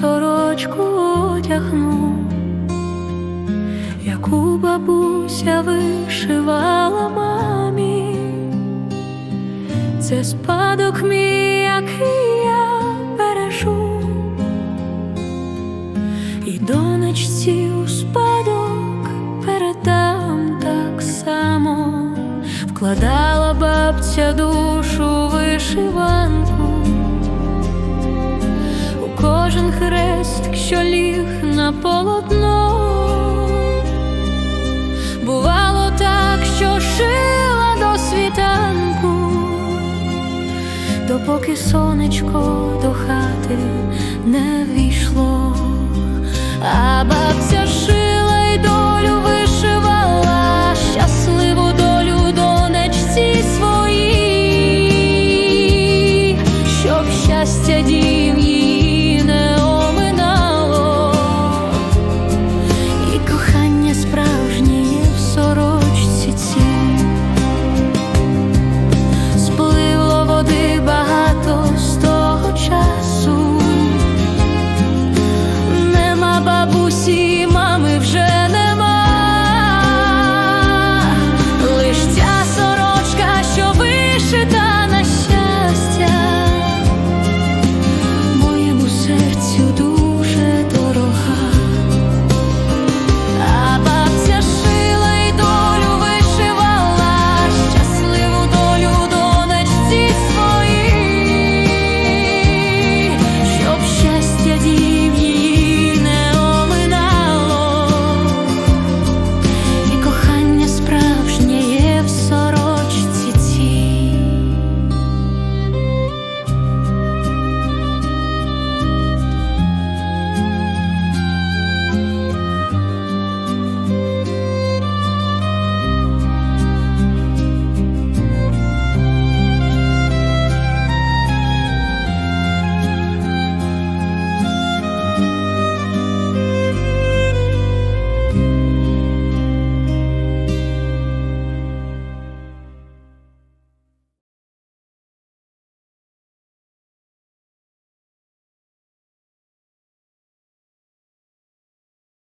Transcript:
сорочку одягну, яку бабуся вишивала мамі, це спадок мій, який я бережу, і донечці у спадок передам так само, вкладала бабця душу вишиванку хрест, що ліг на полотно. Бувало так, що шила до світанку, допоки сонечко